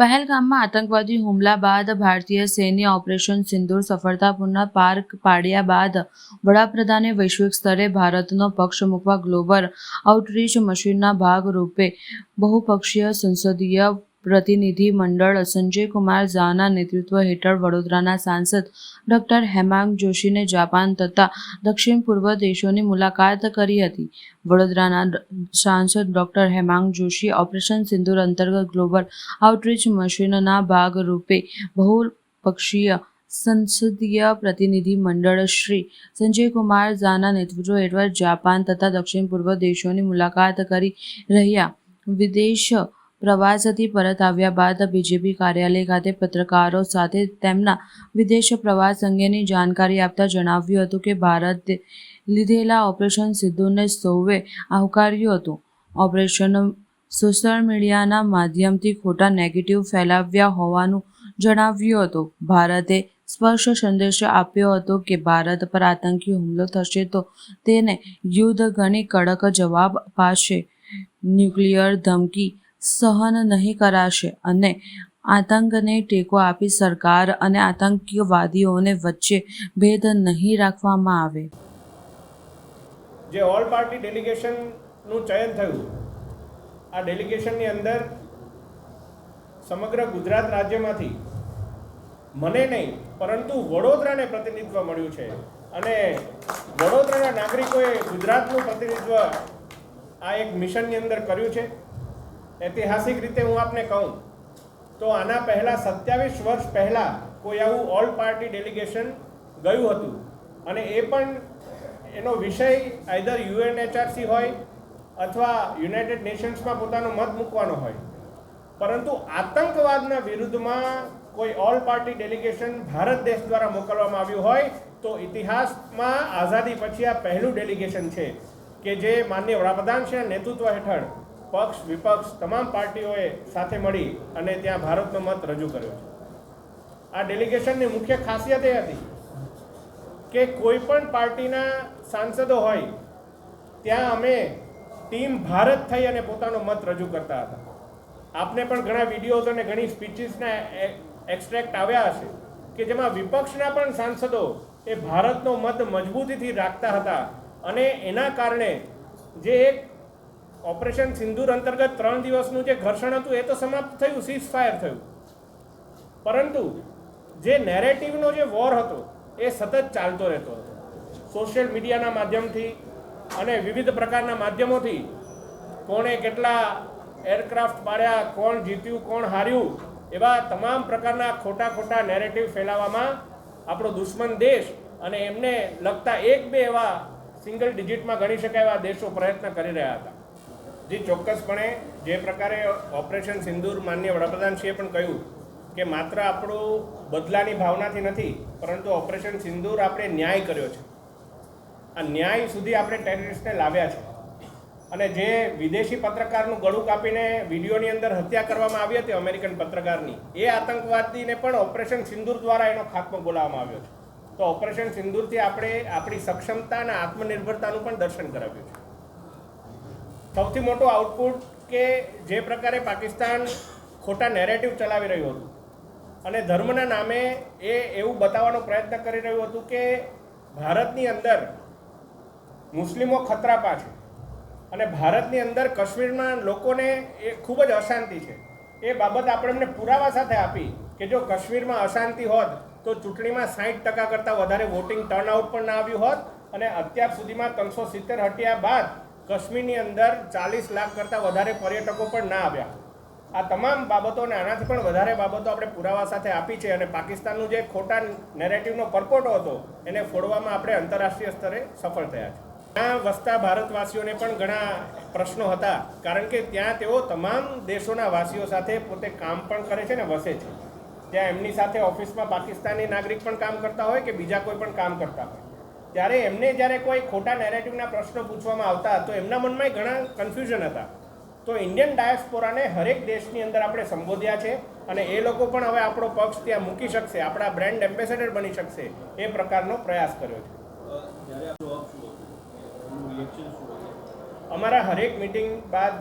પહેલગામમાં આતંકવાદી હુમલા બાદ ભારતીય સૈન્ય ઓપરેશન સિંદૂર સફળતાપૂર્ણ પાર પાડ્યા બાદ વડાપ્રધાને વૈશ્વિક સ્તરે ભારતનો પક્ષ મૂકવા ગ્લોબલ આઉટરીચ મશીનના ભાગરૂપે બહુપક્ષીય સંસદીય પ્રતિનિધિ મંડળ સંજય કુમાર ઝાના નેતૃત્વ હેઠળ વડોદરાના સાંસદ ડોક્ટર હેમાંગ જોશીને જાપાન તથા દક્ષિણ પૂર્વ દેશોની મુલાકાત કરી હતી. વડોદરાના સાંસદ ડોક્ટર હેમાંગ જોશી ઓપરેશન સિંદુર અંતર્ગત ગ્લોબલ આઉટરીચ મશીનના ભાગરૂપે બહુપક્ષીય સંસદીય પ્રતિનિધિ મંડળ શ્રી સંજય કુમાર ઝાના નેતૃત્વ હેઠળ જાપાન તથા દક્ષિણ પૂર્વ દેશોની મુલાકાત કરી રહ્યા. વિદેશ પ્રવાસથી પરત આવ્યા બાદ બીજેપી કાર્યાલય ખાતે પત્રકારો સાથે તેમના વિદેશ પ્રવાસ અંગેની જાણકારી આપતા જણાવ્યું હતું કે ભારતે લીધેલા ઓપરેશન સિદ્ધુને સૌએ આવકાર્યું હતું. ઓપરેશન સોશિયલ મીડિયાના માધ્યમથી ખોટા નેગેટિવ ફેલાવ્યા હોવાનું જણાવ્યું હતું. ભારતે સ્પષ્ટ સંદેશ આપ્યો હતો કે ભારત પર આતંકી હુમલો થશે તો તેને યુદ્ધ ગણી કડક જવાબ અપાશે ન્યુક્લિયર ધમકી સહન નહીં કરાશે અને આતંકને ટેકો આપી સરકાર અને આતંકવાદીઓને વચ્ચે ભેદ નહીં રાખવામાં આવે. જે ઓલ પાર્ટી ડેલિગેશનનું ચયન થયું, આ ડેલિગેશનની અંદર સમગ્ર ગુજરાત રાજ્યમાંથી મને નહીં, પરંતુ વડોદરાને પ્રતિનિધિત્વ મળ્યું છે. અને વડોદરાના નાગરિકોએ ગુજરાતનું પ્રતિનિધિત્વ આ એક મિશનની અંદર કર્યું છે. ઐતિહાસિક રીતે હું આપને કહું, તો આના પહેલાં સત્યાવીસ વર્ષ પહેલાં કોઈ આવું ઓલ પાર્ટી ડેલિગેશન ગયું હતું. અને એ પણ એનો વિષય આઈધર યુએનએચઆરસી હોય અથવા યુનાઇટેડ નેશન્સમાં પોતાનો મત મૂકવાનો હોય. પરંતુ આતંકવાદના વિરુદ્ધમાં કોઈ ઓલ પાર્ટી ડેલિગેશન ભારત દેશ દ્વારા મોકલવામાં આવ્યું હોય, તો ઇતિહાસમાં આઝાદી પછી આ પહેલું ડેલિગેશન છે કે જે માન્ય વડાપ્રધાન છે નેતૃત્વ હેઠળ પક્ષ, વિપક્ષ તમામ પાર્ટીઓએ સાથે મળી અને ત્યાં ભારતનો મત રજૂ કર્યો છે. આ ડેલિગેશનની મુખ્ય ખાસિયત એ હતી કે કોઈ પણ પાર્ટીના સાંસદો હોય, ત્યાં અમે ટીમ ભારત થઈ અને પોતાનો મત રજૂ કરતા હતા. આપને પણ ઘણા વિડીયોઝ અને ઘણી સ્પીચીસના એક્સ્ટ્રેક્ટ આવ્યા હશે કે જેમાં વિપક્ષના પણ સાંસદો એ ભારતનો મત મજબૂતીથી રાખતા હતા અને એના કારણે જે એક ઓપરેશન સિંદૂર અંતર્ગત ત્રણ દિવસનું જે ઘર્ષણ હતું એ તો સમાપ્ત થયું સીઝ ફાયર થયું. પરંતુ જે નેરેટિવનો જે વોર હતો, એ સતત ચાલતો રહેતો હતો. સોશિયલ મીડિયાના માધ્યમથી અને વિવિધ પ્રકારના માધ્યમોથી કોણે કેટલા એરક્રાફ્ટ પાડ્યા કોણ જીત્યું, કોણ હાર્યું, એવા તમામ પ્રકારના ખોટા ખોટા નેરેટિવ ફેલાવવામાં આપણો દુશ્મન દેશ અને એમને લગતા એક બે એવા સિંગલ ડિજિટમાં ગણી શકાય એવા દેશો પ્રયત્ન કરી રહ્યા હતા. જે, ચોક્કસપણે જે પ્રકારે ઓપરેશન સિંદૂર માન્ય વડાપ્રધાનશ્રીએ પણ કહ્યું કે માત્ર આપણું બદલાની ભાવનાથી નથી, પરંતુ ઓપરેશન સિંદૂર આપણે ન્યાય કર્યો છે. આ ન્યાય સુધી આપણે ટેરરિસ્ટને લાવ્યા છે. અને જે વિદેશી પત્રકારનું ગળું કાપીને વિડીયોની અંદર હત્યા કરવામાં આવી હતી અમેરિકન પત્રકારની, એ આતંકવાદીને પણ ઓપરેશન સિંદૂર દ્વારા એનો ખાત્મો બોલાવવામાં આવ્યો છે. તો ઓપરેશન સિંદૂરથી આપણે આપણી સક્ષમતા અને આત્મનિર્ભરતાનું પણ દર્શન કરાવ્યું છે. સૌથી મોટો આઉટપુટ કે જે પ્રકારે પાકિસ્તાન ખોટા નેરેટિવ ચલાવી રહ્યું હતું. અને ધર્મના નામે એ એવું બતાવવાનો પ્રયત્ન કરી રહ્યું હતું કે ભારતની અંદર મુસ્લિમો ખતરાપા છે. અને ભારતની અંદર કાશ્મીરમાં લોકોને એ ખૂબ જ અશાંતિ છે. એ બાબત આપણે એમને પુરાવા સાથે આપી કે જો કાશ્મીરમાં અશાંતિ હોત તો ચૂંટણીમાં સાઠ ટકા કરતાં વધારે વોટિંગ ટર્નઆઉટ પણ ના આવ્યું હોત અને અત્યાર સુધીમાં ત્રણસો સિત્તેર હટ્યા બાદ કાશ્મીરની અંદર ચાલીસ લાખ કરતાં વધારે પર્યટકો પણ ના આવ્યા. આ તમામ બાબતો અને આનાથી પણ વધારે બાબતો આપણે પુરાવા સાથે આપી છે અને પાકિસ્તાનનું જે ખોટા નેરેટિવનો પરપોટો હતો, એને ફોડવામાં આપણે આંતરરાષ્ટ્રીય સ્તરે સફળ થયા છે. ત્યાં વસતા ભારતવાસીઓને પણ ઘણા પ્રશ્નો હતા, કારણ કે ત્યાં તેઓ તમામ દેશોના વાસીઓ સાથે પોતે કામ પણ કરે છે ને વસે છે. ત્યાં એમની સાથે ઓફિસમાં પાકિસ્તાની નાગરિક પણ કામ કરતા હોય કે બીજા કોઈ પણ કામ કરતા હોય. ત્યારે એમને જ્યારે કોઈ ખોટા નેરેટિવના પ્રશ્નો પૂછવામાં આવતા, તો એમના મનમાં ઘણા કન્ફ્યુઝન હતા. તો ઇન્ડિયન ડાયસ્પોરાને હરેક દેશની અંદર આપણે સંબોધ્યા છે અને એ લોકો પણ હવે આપણો પક્ષ ત્યાં મૂકી શકશે, આપણા બ્રેન્ડ એમ્બેસેડર બની શકશે, એ પ્રકારનો પ્રયાસ કર્યો છે. અમારા હરેક મિટિંગ બાદ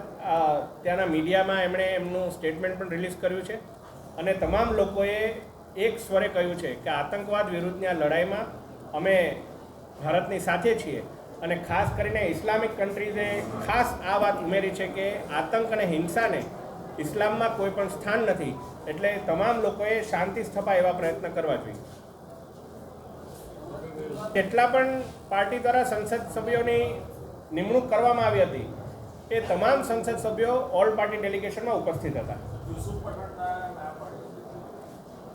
ત્યાંના મીડિયામાં એમણે એમનું સ્ટેટમેન્ટ પણ રિલીઝ કર્યું છે અને તમામ લોકોએ એક સ્વરે કહ્યું છે કે આતંકવાદ વિરુદ્ધની આ લડાઈમાં અમે ભારતની સાથે છીએ અને ખાસ કરીને ઇસ્લામિક કન્ટ્રીઝે ખાસ આ વાત ઉમેરી છે કે આતંક અને હિંસાને ઇસ્લામમાં કોઈ પણ સ્થાન નથી, એટલે તમામ લોકોએ શાંતિ સ્થપાય એવા પ્રયત્ન કરવા જોઈએ. જેટલા પણ પાર્ટી દ્વારા સંસદ સભ્યોની નિમણૂક કરવામાં આવી હતી, એ તમામ સંસદ સભ્યો ઓલ પાર્ટી ડેલિગેશનમાં ઉપસ્થિત હતા.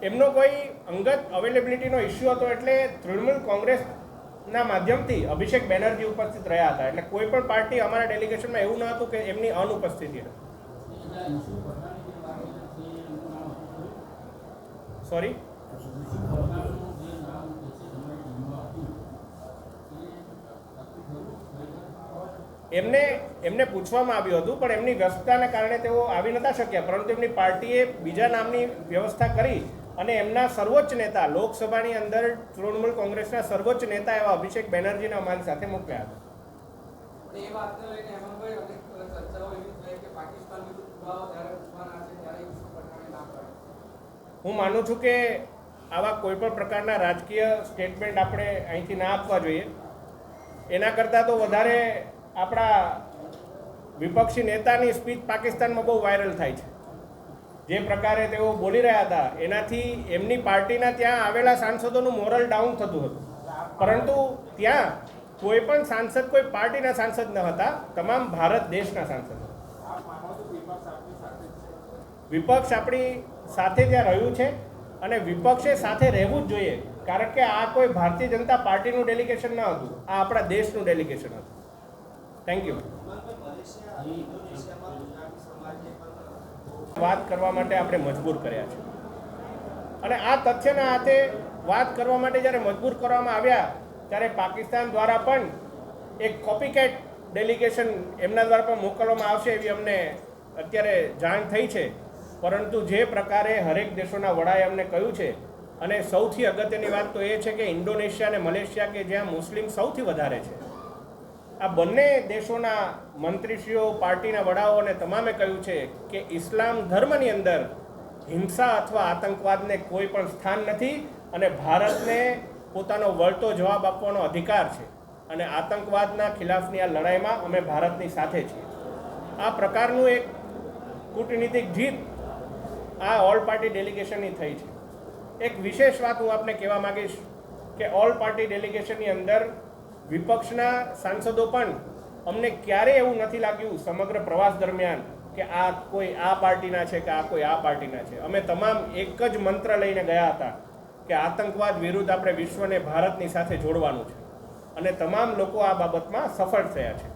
એમનો કોઈ અંગત અવેલેબિલિટીનો ઇસ્યુ હતો એટલે તૃણમૂલ કોંગ્રેસના માધ્યમથી અભિષેક બેનર્જી ઉપસ્થિત રહ્યા હતા. એટલે કોઈ પણ પાર્ટી અમારા ડેલિગેશનમાં એવું ન હતું કે એમની અનુપસ્થિતિ સોરી એમને એમને પૂછવામાં આવ્યું હતું, પણ એમની વ્યસ્તતાને કારણે તેઓ આવી નતા શક્યા. પરંતુ એમની પાર્ટીએ બીજા નામની વ્યવસ્થા કરી અને એમના સર્વોચ્ચ નેતા લોકસભાની અંદર તૃણમૂલ કોંગ્રેસના સર્વોચ્ચ નેતા એવા અભિષેક બેનર્જીને અમારી સાથે મોકલ્યા હતા. હું માનું છું કે આવા કોઈ પણ પ્રકારના રાજકીય સ્ટેટમેન્ટ આપણે અહીંથી ના આપવા જોઈએ. એના કરતાં તો વધારે આપણા વિપક્ષી નેતાની સ્પીચ પાકિસ્તાનમાં બહુ વાયરલ થાય છે. જે પ્રકારે તેઓ બોલી રહ્યા હતા, એનાથી એમની પાર્ટીના ત્યાં આવેલા સાંસદોનું મોરલ ડાઉન થતું હતું. પરંતુ ત્યાં કોઈ પણ સાંસદ, કોઈ પાર્ટીના સાંસદ ન હતા, તમામ ભારત દેશના સાંસદ વિપક્ષ આપણી સાથે ત્યાં રહ્યું છે અને વિપક્ષે સાથે રહેવું જ જોઈએ, કારણ કે આ કોઈ ભારતીય જનતા પાર્ટીનું ડેલિગેશન ન હતું, આ આપણા દેશનું ડેલિગેશન હતું. થેન્ક યુ વાત કરવા માટે આપણે મજબૂર કર્યા છે. અને આ તથ્યના હાથે વાત કરવા માટે જ્યારે મજબૂર કરવામાં આવ્યા, ત્યારે પાકિસ્તાન દ્વારા પણ એક કોપીકેટ ડેલિગેશન એમના દ્વારા પણ મોકલવામાં આવશે એવી અમને અત્યારે જાણ થઈ છે. પરંતુ જે પ્રકારે હરેક દેશોના વડાએ અમને કહ્યું છે, અને સૌથી અગત્યની વાત તો એ છે કે ઇન્ડોનેશિયા અને મલેશિયા કે જ્યાં મુસ્લિમ સૌથી વધારે છે. આ બંને દેશોના મંત્રીશ્રીઓ, પાર્ટીના વડાઓ અને તમામે કહ્યું છે કે ઇસ્લામ ધર્મની અંદર હિંસા અથવા આતંકવાદને કોઈ પણ સ્થાન નથી અને ભારતને પોતાનો વળતો જવાબ આપવાનો અધિકાર છે અને આતંકવાદના ખિલાફની આ લડાઈમાં અમે ભારતની સાથે છીએ. આ પ્રકારનું એક કૂટનીતિક જીત આ ઓલ પાર્ટી ડેલિગેશનની થઈ છે. એક વિશેષ વાત હું આપને કહેવા માંગીશ કે ઓલ પાર્ટી ડેલિગેશનની અંદર વિપક્ષના સાંસદો પણ અમને ક્યારેય એવું નથી લાગ્યું સમગ્ર પ્રવાસ દરમિયાન કે આ કોઈ આ પાર્ટીના છે કે આ કોઈ આ પાર્ટીના છે. અમે તમામ એક જ મંત્ર લઈને ગયા હતા કે આતંકવાદ વિરુદ્ધ આપણે વિશ્વને ભારતની સાથે જોડવાનું છે. અને તમામ લોકો આ બાબતમાં સફળ થયા છે.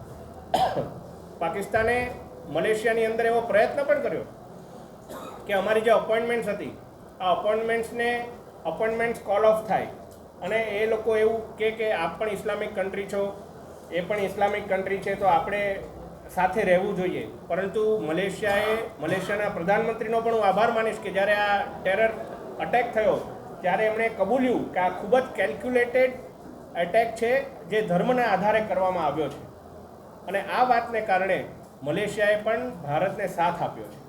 પાકિસ્તાને મલેશિયાની અંદર એવો પ્રયત્ન પણ કર્યો કે અમારી જે અપોઇન્ટમેન્ટ્સ હતી, આ અપોઇન્ટમેન્ટ્સને, અપોઇન્ટમેન્ટ્સ કોલ ઓફ થાય અને એ લોકો એવું કે કે આપ પણ ઇસ્લામિક કન્ટ્રી છો, એ પણ ઇસ્લામિક કન્ટ્રી છે, તો આપણે સાથે રહેવું જોઈએ. પરંતુ મલેશિયાએ, મલેશિયાના પ્રધાનમંત્રીનો પણ હું આભાર માનીશ કે જ્યારે આ ટેરર અટેક થયો, ત્યારે એમણે કબૂલ્યું કે આ ખૂબ જ કેલ્ક્યુલેટેડ એટેક છે, જે ધર્મના આધારે કરવામાં આવ્યો છે. અને આ વાતને કારણે મલેશિયાએ પણ ભારતને સાથ આપ્યો છે.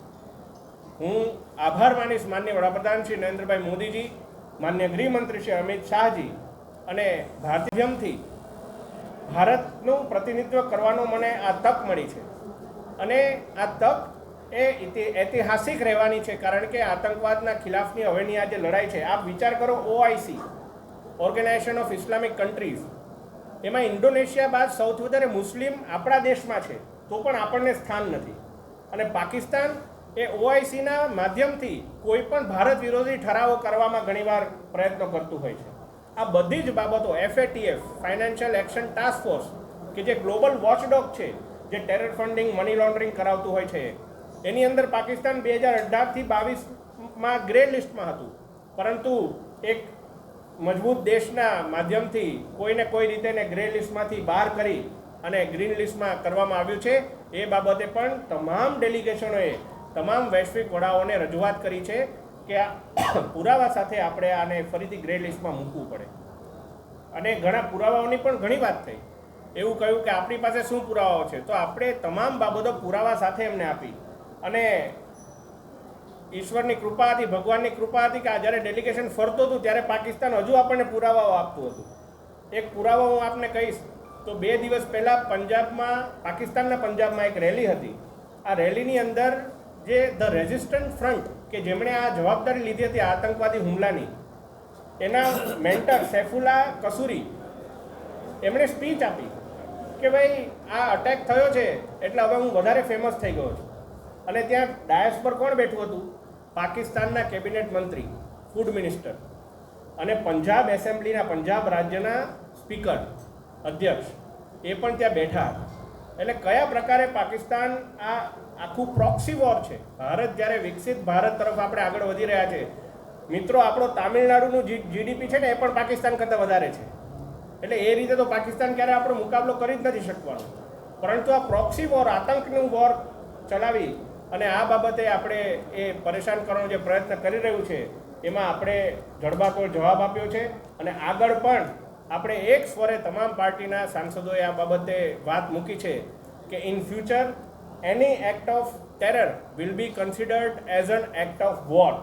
હું આભાર માનીશ માન્ય વડાપ્રધાન શ્રી નરેન્દ્રભાઈ મોદીજી માન્ય ગૃહમંત્રી શ્રી અમિત શાહજી અને ભારતીયમથી ભારતનું પ્રતિનિધિત્વ કરવાનો મને આ તક મળી છે. અને આ તક એ ઐતિહાસિક રહેવાની છે, કારણ કે આતંકવાદના ખિલાફની હવેની આ જે લડાઈ છે, આપ વિચાર કરો OIC organisation of Islamic countries એમાં ઇન્ડોનેશિયા બાદ સૌથી વધારે મુસ્લિમ આપણા દેશમાં છે, તો પણ આપણને સ્થાન નથી. અને પાકિસ્તાન એ ઓઆઈસીના માધ્યમથી કોઈ પણ ભારત વિરોધી ઠરાવો કરવામાં ઘણીવાર પ્રયત્નો કરતું હોય છે. આ બધી જ બાબતો FATF financial action task force કે જે ગ્લોબલ વોચડોગ છે, જે ટેરર ફંડિંગ મની લોન્ડરિંગ કરાવતું હોય છે, એની અંદર પાકિસ્તાન બે હજાર અઢારથી બાવીસમાં ગ્રે લિસ્ટમાં હતું. પરંતુ એક મજબૂત દેશના માધ્યમથી કોઈને કોઈ રીતે એને ગ્રે લિસ્ટમાંથી બહાર કરી અને ગ્રીન લિસ્ટમાં કરવામાં આવ્યું છે, એ બાબતે પણ તમામ ડેલિગેશનોએ તમામ વૈશ્વિક વડાઓને રજૂઆત કરી છે કે આ પુરાવા સાથે આપણે આને ફરીથી ગ્રે લિસ્ટમાં મૂકવું પડે. અને ઘણા પુરાવાઓની પણ ઘણી વાત થઈ. એવું કહ્યું કે આપણી પાસે શું પુરાવાઓ છે? તો આપણે તમામ બાબતો પુરાવા સાથે એમને આપી. અને ઈશ્વરની કૃપા હતી, ભગવાનની કૃપા હતી કે આ જ્યારે ડેલિગેશન ફરતું હતું ત્યારે પાકિસ્તાન હજુ આપણને પુરાવાઓ આપતું હતું. એક પુરાવો હું આપને કહીશ. તો બે દિવસ પહેલાં પંજાબમાં, પાકિસ્તાનના પંજાબમાં એક રેલી હતી. આ રેલીની અંદર જે ધ રેઝિસ્ટન્ટ ફ્રન્ટ, કે જેમણે આ જવાબદારી લીધી હતી આતંકવાદી હુમલાની, એના મેન્ટર સૈફુલ્લા કસૂરી, એમણે સ્પીચ આપી કે ભાઈ, આ અટેક થયો છે, એટલે હવે હું વધારે ફેમસ થઈ ગયો છું. અને ત્યાં ડાયસ પર કોણ બેઠું હતું? પાકિસ્તાનના કેબિનેટ મંત્રી ફૂડ મિનિસ્ટર અને પંજાબ એસેમ્બલીના પંજાબ રાજ્યના સ્પીકર અધ્યક્ષ, એ પણ ત્યાં બેઠા એટલે કયા પ્રકારે પાકિસ્તાન આ આખું પ્રોક્સી વોર છે. ભારત જ્યારે વિકસિત ભારત તરફ આપણે આગળ વધી રહ્યા છે, મિત્રો, આપણો તામિલનાડુનું જીડીપી છે ને એ પણ પાકિસ્તાન કરતાં વધારે છે. એટલે એ રીતે તો પાકિસ્તાન ક્યારે આપણો મુકાબલો કરી જ નથી શકવાનો. પરંતુ આ પ્રોક્સી વોર આતંકનું વોર ચલાવી અને આ બાબતે આપણે એ પરેશાન કરવાનો જે પ્રયત્ન કરી રહ્યું છે, એમાં આપણે જડબાતોડ જવાબ આપ્યો છે અને આગળ પણ આપણે એક સ્વરે તમામ પાર્ટીના સાંસદોએ આ બાબતે વાત મૂકી છે કે in future any act of terror will be considered as an act of war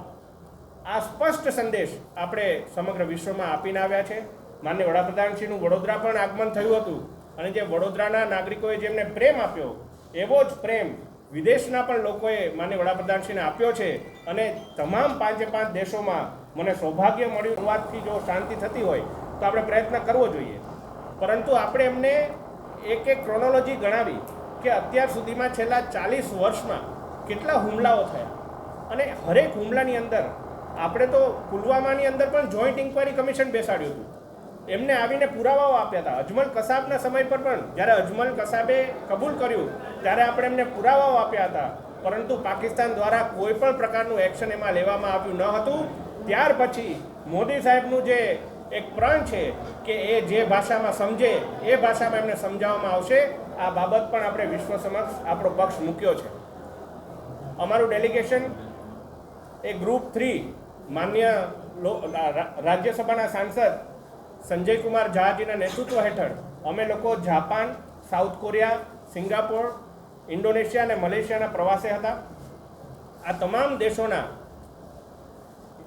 આ સ્પષ્ટ સંદેશ આપણે સમગ્ર વિશ્વમાં આપીને આવ્યા છે. માન્ય વડાપ્રધાનશ્રીનું વડોદરા પણ આગમન થયું હતું અને જે વડોદરાના નાગરિકોએ જેમને પ્રેમ આપ્યો, એવો જ પ્રેમ વિદેશના પણ લોકોએ માન્ય વડાપ્રધાનશ્રીને આપ્યો છે અને તમામ પાંચે પાંચ દેશોમાં મને સૌભાગ્ય મળ્યું. વાતથી જો શાંતિ થતી હોય તો આપણે પ્રયત્ન કરવો જોઈએ. પરંતુ આપણે એમને એક એક ક્રોનોલોજી ગણાવી. કે અત્યાર સુધીમાં છેલ્લા ચાલીસ વર્ષમાં કેટલા હુમલાઓ થયા? અને હરેક હુમલાની અંદર આપણે તો પુલવામાની અંદર પણ જોઈન્ટ ઇન્કવાયરી કમિશન બેસાડ્યું હતું. એમને આવીને પુરાવાઓ આપ્યા હતા. અજમલ કસાબના સમય પર પણ જ્યારે અજમલ કસાબે કબૂલ કર્યું, ત્યારે આપણે એમને પુરાવાઓ આપ્યા હતા. પરંતુ પાકિસ્તાન દ્વારા કોઈ પણ પ્રકારનું એક્શન એમાં લેવામાં આવ્યું ન હતું. ત્યાર પછી મોદી સાહેબનું જે એક પ્રણ છે કે એ જે ભાષામાં સમજે, એ ભાષામાં એમને સમજાવવામાં આવશે. આ બાબત પણ આપણે વિશ્વ સમક્ષ આપણો પક્ષ મૂક્યો છે. અમારું ડેલિગેશન એ ગ્રુપ થ્રી માન્ય રાજ્યસભાના સાંસદ સંજય કુમાર ઝાજીના નેતૃત્વ હેઠળ અમે લોકો Japan, South Korea, Singapore, Indonesia અને મલેશિયાના પ્રવાસે હતા. આ તમામ દેશોના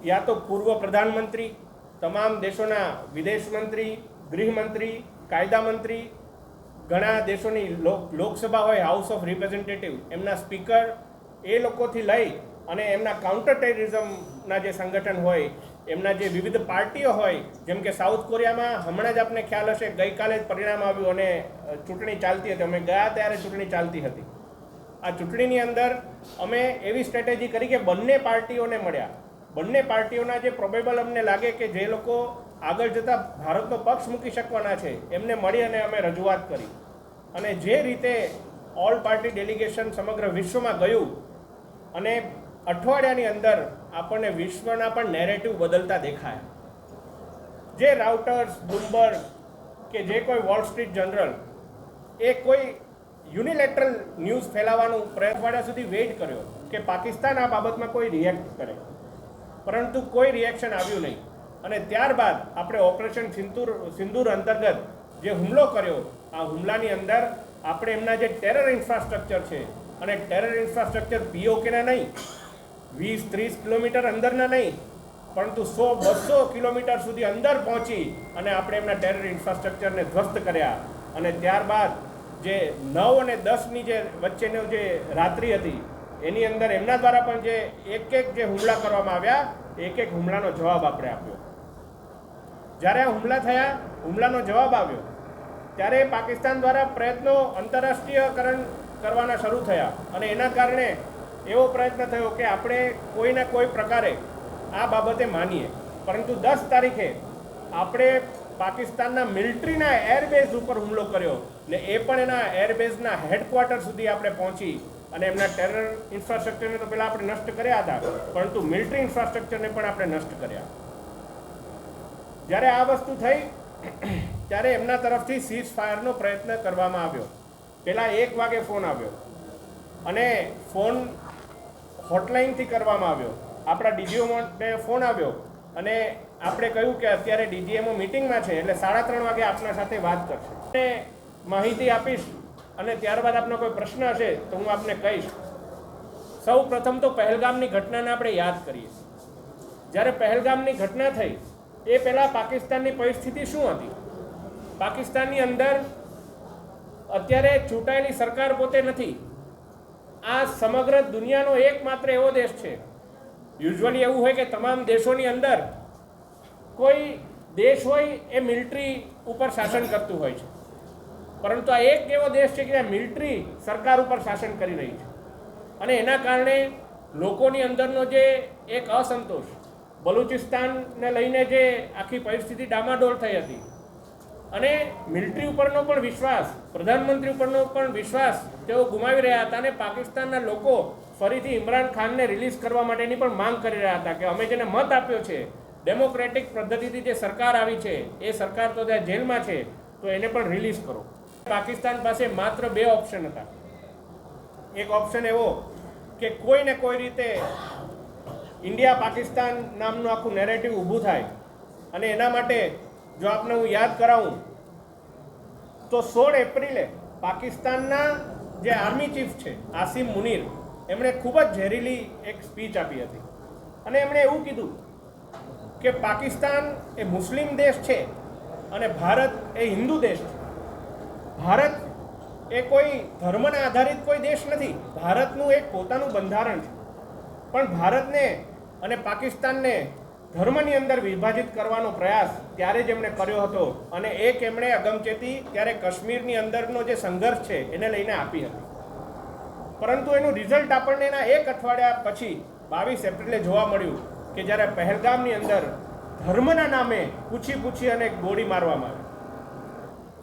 યા તો પૂર્વ પ્રધાનમંત્રી, તમામ દેશોના વિદેશ મંત્રી ગૃહમંત્રી કાયદા મંત્રી ઘણા દેશોની લોક લોકસભા હોય હાઉસ ઓફ રિપ્રેઝેન્ટેટિવ એમના સ્પીકર એ લોકોથી લઈ અને એમના કાઉન્ટર ટેરરિઝમના જે સંગઠન હોય, એમના જે વિવિધ પાર્ટીઓ હોય, જેમ કે સાઉથ કોરિયામાં હમણાં જ આપને ખ્યાલ હશે, ગઈકાલે જ પરિણામ આવ્યું અને ચૂંટણી ચાલતી હતી. અમે ગયા ત્યારે ચૂંટણી ચાલતી હતી. આ ચૂંટણીની અંદર અમે એવી સ્ટ્રેટેજી કરી કે બંને પાર્ટીઓને મળ્યા. બંને પાર્ટીઓના જે પ્રોબેબલ અમને લાગે કે જે લોકો આગળ જતાં ભારતનો પક્ષ મૂકી શકવાના છે. એમને મળી અને અમે રજૂઆત કરી. અને જે રીતે ઓલ પાર્ટી ડેલિગેશન સમગ્ર વિશ્વમાં ગયું અને અઠવાડિયાની અંદર આપણને વિશ્વના પણ નેરેટિવ બદલતા દેખાયા. જે રાઉટર્સ બ્લુમબર્ગ કે જે કોઈ વોલ સ્ટ્રીટ જનરલ એ કોઈ યુનિલેટરલ ન્યૂઝ ફેલાવવાનું પ્રયત્ન સુધી વેઇટ કર્યો કે પાકિસ્તાન આ બાબતમાં કોઈ રિએક્ટ કરે. પરંતુ કોઈ રિએક્શન આવ્યું નહીં. અને ત્યારબાદ આપણે ઓપરેશન સિંદૂર સિંદૂર અંતર્ગત જે હુમલો કર્યો, આ હુમલાની અંદર આપણે એમના જે ટેરર ઇન્ફ્રાસ્ટ્રક્ચર છે, અને ટેરર ઇન્ફ્રાસ્ટ્રક્ચર પીઓકેના નહીં, વીસ, ત્રીસ કિલોમીટર અંદરના નહીં, પરંતુ સો, બસો કિલોમીટર સુધી અંદર પહોંચી અને આપણે એમના ટેરર ઇન્ફ્રાસ્ટ્રક્ચરને ધ્વસ્ત કર્યા. અને ત્યારબાદ જે નવ અને દસની જે વચ્ચેનો જે રાત્રિ હતી, એની અંદર એમના દ્વારા પણ જે એક એક જે હુમલા કરવામાં આવ્યા એક એક હુમલાનો જવાબ આપણે આપ્યો. જ્યારે આ હુમલા થયા, હુમલાનો જવાબ આવ્યો. ત્યારે પાકિસ્તાન દ્વારા પ્રયત્નો આંતરરાષ્ટ્રીયકરણ કરવાના શરૂ થયા અને એના કારણે એવો પ્રયત્ન થયો કે આપણે કોઈના કોઈ પ્રકારે આ બાબતે માનીએ. પરંતુ દસ તારીખે આપણે પાકિસ્તાનના મિલિટરીના એરબેઝ ઉપર હુમલો કર્યો ને એ પણ એના એરબેઝના હેડક્વાર્ટર સુધી આપણે પહોંચી અને એમના ટેરર ઇન્ફ્રાસ્ટ્રક્ચરને તો પહેલાં આપણે નષ્ટ કર્યા હતા, પરંતુ મિલિટરી ઇન્ફ્રાસ્ટ્રક્ચરને પણ આપણે નષ્ટ કર્યા. જ્યારે આ વસ્તુ થઈ, ત્યારે એમના તરફથી સીઝ ફાયરનો પ્રયત્ન કરવામાં આવ્યો. પહેલાં એક વાગે ફોન આવ્યો. અને ફોન હોટલાઇનથી કરવામાં આવ્યો. આપણા ડીજીઓને ફોન આવ્યો. અને આપણે કહ્યું કે અત્યારે ડીજીએમઓ મિટિંગમાં છે, એટલે સાડા ત્રણ વાગે આપના સાથે વાત કરશે. અને માહિતી આપીશ, અને ત્યારબાદ આપનો કોઈ પ્રશ્ન હશે, તો હું આપને કહીશ. સૌ પ્રથમ તો પહેલગામની ઘટનાને આપણે યાદ કરીએ. જ્યારે પહેલગામની ઘટના થઈ એ પહેલાં પાકિસ્તાનની પરિસ્થિતિ શું હતી? પાકિસ્તાનની અંદર અત્યારે ચૂંટાયેલી સરકાર પોતે નથી. આ સમગ્ર દુનિયાનો એકમાત્ર એવો દેશ છે. યુઝવલી એવું હોય કે તમામ દેશોની અંદર કોઈ દેશ હોય એ મિલિટરી ઉપર શાસન કરતું હોય છે. પરંતુ આ એક એવો દેશ છે કે જ્યાં મિલિટરી સરકાર ઉપર શાસન કરી રહી છે. અને એના કારણે લોકોની અંદરનો જે એક અસંતોષ બલુચિસ્તાનને લઈને જે આખી પરિસ્થિતિ ડામાડોળ થઈ હતી. અને મિલિટરી ઉપરનો પણ વિશ્વાસ, પ્રધાનમંત્રી ઉપરનો પણ વિશ્વાસ તેઓ ગુમાવી રહ્યા હતા અને પાકિસ્તાનના લોકો ફરીથી ઇમરાન ખાનને રિલીઝ કરવા માટેની પણ માંગ કરી રહ્યા હતા કે અમે જેને મત આપ્યો છે ડેમોક્રેટિક પદ્ધતિથી જે સરકાર આવી છે, એ સરકાર તો ત્યાં જેલમાં છે, તો એને પણ રિલીઝ કરો. પાકિસ્તાન પાસે માત્ર બે ઓપ્શન હતા. એક ઓપ્શન એવો કે કોઈને કોઈ રીતે ઇન્ડિયા પાકિસ્તાન નામનું આખું નેરેટિવ ઊભું થાય. અને એના માટે જો આપને હું યાદ કરાવું, તો સોળ એપ્રિલે પાકિસ્તાનના જે આર્મી ચીફ છે, આસિમ મુનીર, એમણે ખૂબ જ ઝેરીલી એક સ્પીચ આપી હતી. અને એમણે એવું કીધું કે પાકિસ્તાન એ મુસ્લિમ દેશ છે અને ભારત એ હિન્દુ દેશ છે. ભારત એ કોઈ ધર્મના આધારિત કોઈ દેશ નથી. ભારતનું એક પોતાનું બંધારણ છે. પણ ભારતને અને પાકિસ્તાનને ધર્મની અંદર વિભાજિત કરવાનો પ્રયાસ ત્યારે જ એમણે કર્યો હતો અને એક એમણે અગમચેતી ત્યારે કાશ્મીરની અંદરનો જે સંઘર્ષ છે એને લઈને આપી હતી. પરંતુ એનું રિઝલ્ટ આપણને એના એક અઠવાડિયા પછી બાવીસ એપ્રિલે જોવા મળ્યું કે જ્યારે પહેલગામની અંદર ધર્મના નામે પૂછી પૂછી અને ગોળી મારવામાં આવી.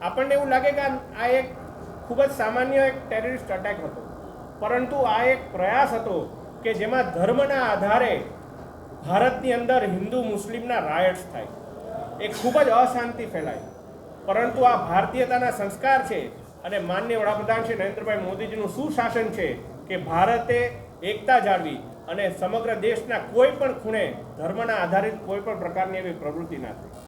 આપણને એવું લાગે કે આ- એક ખૂબ જ સામાન્ય એક ટેરરિસ્ટ અટેક હતો. પરંતુ આ એક પ્રયાસ હતો કે જેમાં ધર્મના આધારે ભારતની અંદર હિન્દુ મુસ્લિમના રાયટ્સ થાય. એ ખૂબ જ અશાંતિ ફેલાય. પરંતુ આ ભારતીયતાના સંસ્કાર છે અને માન્ય વડાપ્રધાન શ્રી નરેન્દ્રભાઈ મોદીજીનું સુશાસન છે કે ભારતે એકતા જાળવી અને સમગ્ર દેશના કોઈ પણ ખૂણે ધર્મના આધારિત કોઈ પણ પ્રકારની એવી પ્રવૃત્તિ ના થઈ